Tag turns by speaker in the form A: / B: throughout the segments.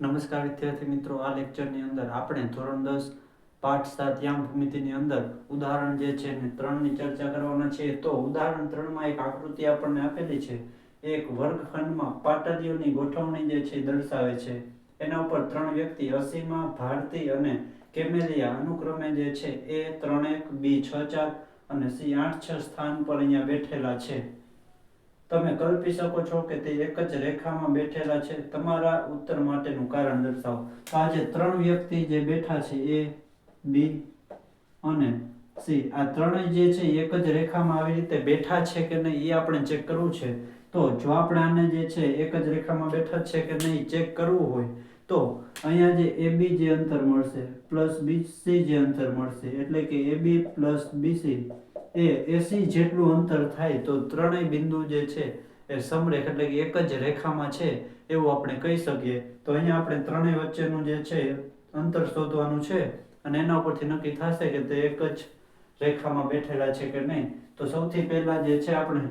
A: નમસ્કાર વિદ્યાર્થી મિત્રો, આ લેક્ચરની અંદર આપણે ધોરણ દસ, પાઠ સાત યામ ભૂમિતિની અંદર ઉદાહરણ જે છે ને ત્રણની ચર્ચા કરવાના છે તો ઉદાહરણ ત્રણમાં એક આકૃતિ આપણને આપેલી છે. એક વર્ગખંડમાં પાટલીઓની ગોઠવણી જે છે દર્શાવે છે. એના ઉપર ત્રણ વ્યક્તિ, અસીમા, ભારતી અને કેમેલિયા અનુક્રમે જે છે એ ત્રણ એક બી છ ચાર અને સી આઠ છ સ્થાન પર અહીંયા બેઠેલા છે. તમે કલ્પી શકો છો કે તે એક જ રેખામાં બેઠેલા છે. તમારા ઉત્તર માટેનું કારણ દર્શાવો. તો આજે ત્રણ વ્યક્તિ જે બેઠા છે, એ, બી અને સી. આ ત્રણેય જે છે એક જ રેખામાં આવી રીતે બેઠા છે કે નહીં, એ આપણે ચેક કરવું છે. તો જો આપણે આને જે છે, એક જ રેખામાં બેઠા છે કે નહીં, ચેક કરવું હોય તો અહીંયા જે એ બી જે અંતર મળશે પ્લસ બીસી જે અંતર મળશે, એટલે કે એ બી પ્લસ બીસી એ એસી જેટલું અંતર થાય તો ત્રણેય બિંદુ જે છે એ સમરેખ એટલે કે એક જ રેખામાં છે એવું આપણે કહી શકીએ. તો અહીંયા આપણે ત્રણેય વચ્ચેનું જે છે અંતર શોધવાનું છે અને એના ઉપરથી નક્કી થશે કે તે એક જ રેખામાં બેઠેલા છે કે નહીં. તો સૌથી પહેલા જે છે આપણે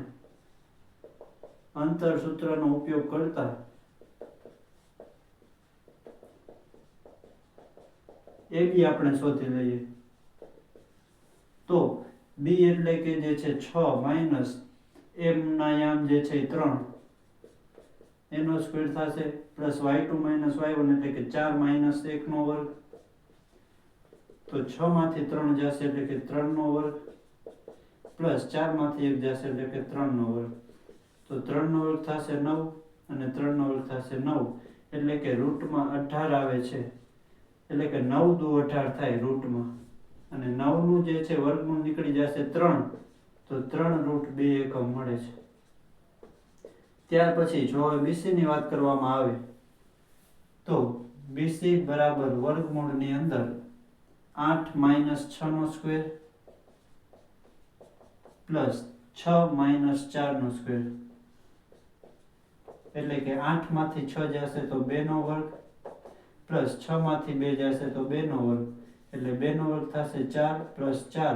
A: અંતર સૂત્રનો ઉપયોગ કરતા એ બી આપણે શોધી લઈએ. તો બી એટલે કે જે છે છ માઇનસ એમના યામ જે છે ત્રણ. એનો સ્ક્વેર થશે plus Y two minus Y one એટલે કે ચાર માઇનસ એકનો વર્ગ. તો છ માંથી ત્રણ જશે એટલે કે ત્રણનો વર્ગ. પ્લસ ચારમાંથી એક જશે એટલે કે ત્રણનો વર્ગ. તો ત્રણનો વર્ગ થશે નવ અને ત્રણનો વર્ગ થશે નવ. એટલે કે રૂટમાં અઢાર આવે છે. એટલે કે નવ દુ અઢાર થાય રૂટમાં. અને નવનું જે છે વર્ગમૂળ નીકળી જશે ત્રણ, તો ત્રણ રૂટ બે એકમ મળે છે. ત્યાર પછી જો બીસીની વાત કરવામાં આવે, તો બીસી બરાબર વર્ગમૂળની અંદર આઠ માઇનસ છ નો સ્ક્વેર પ્લસ છ માઇનસ ચાર નો સ્ક્વેર. એટલે કે આઠમાંથી છ જશે તો બે નો વર્ગ પ્લસમાંથી બે જશે તો બે નો વર્ગ. એટલે બે નો વર્ગ થશે ચાર પ્લસ ચાર.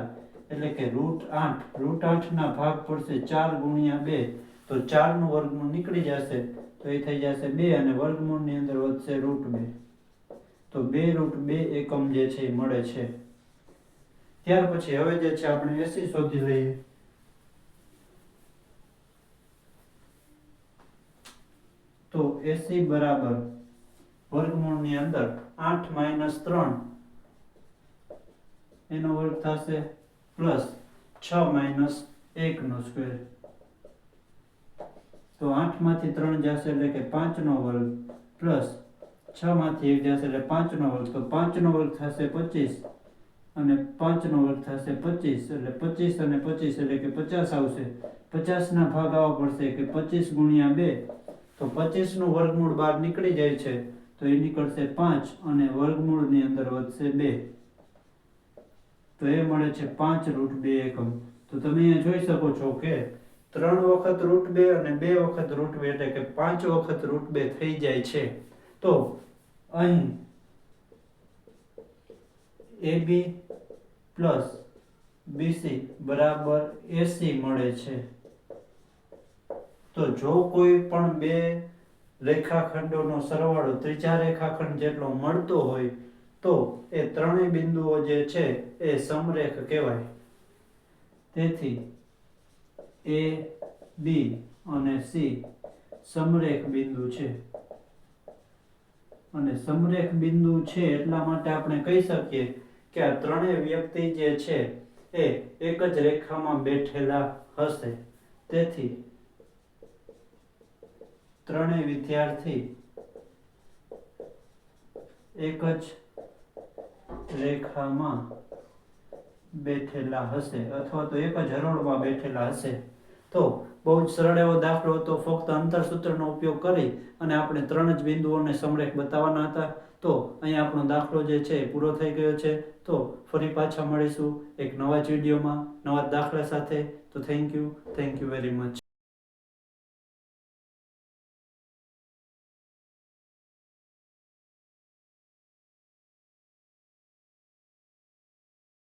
A: એટલે કે રૂટ આઠ. રૂટ આઠ ના ભાગ પડશે ચાર ગુણ્યા બે. તો ચારનું વર્ગમૂળ નીકળી જશે. તો એ થઈ જશે બે અને વર્ગમૂળની અંદર વધશે રૂટ બે. તો બે રૂટ બે એકમ જે છે એ મળે છે. ત્યાર પછી હવે જે છે આપણે એસી શોધી લઈએ. તો એસી બરાબર વર્ગમૂળની અંદર આઠ માઇનસ ત્રણ. એનો વર્ગ થશે પ્લસ છ માઇનસ એક નો સ્ક્વેર. તો આઠમાંથી ત્રણ જશે એટલે કે પાંચ નો વર્ગ પ્લસ છ માંથી એક જશે એટલે પાંચ નો વર્ગ. તો પાંચ નો વર્ગ થશે પચીસ અને પાંચ નો વર્ગ થશે પચીસ એટલે પચીસ અને પચીસ એટલે કે પચાસ આવશે. પચાસ ના ભાગ આવવા પડશે કે પચીસ ગુણ્યા બે. તો પચીસનું વર્ગમૂળ બહાર નીકળી જાય છે. તો એ નીકળશે પાંચ અને વર્ગમૂળની અંદર વધશે બે. તો એ મળે છે પાંચ રૂટ બે એકમ. તો તમે અહીંયા જોઈ શકો છો કે ત્રણ વખત રૂટ બે અને બે વખત રૂટ બે એટલે કે પાંચ વખત રૂટ બે થઈ જાય છે. તો અહીં એ બી પ્લસ બીસી બરાબર એસી મળે છે. તો જો કોઈ પણ બે રેખાખંડોનો સરવાળો ત્રીજા રેખાખંડ જેટલો મળતો હોય, તો એ ત્રણેય બિંદુઓ જે છે, એ સમરેખ કહેવાય. તેથી, એ, બી અને સી સમરેખ બિંદુ છે. અને સમરેખ બિંદુ છે એટલા માટે આપણે કહી શકીએ કે આ ત્રણેય વ્યક્તિ જે છે, એ એક જ રેખામાં બેઠેલા હશે. તેથી ત્રણેય વિદ્યાર્થી એક જ રેખામાં બેઠેલા હશે અથવા તો એક જ હરોળમાં બેઠેલા હશે. તો બહુ જ સરળ એવો દાખલો હતો. ફક્ત અંતર સૂત્રનો ઉપયોગ કરી અને આપણે ત્રણ જ બિંદુઓને સમરેખ બતાવવાના હતા. તો અહીંયા આપણો દાખલો જે છે પૂરો થઈ ગયો છે. તો ફરી પાછા મળીશું એક નવા જ વિડીયોમાં. નવા દાખલા સાથે. તો thank you thank you very much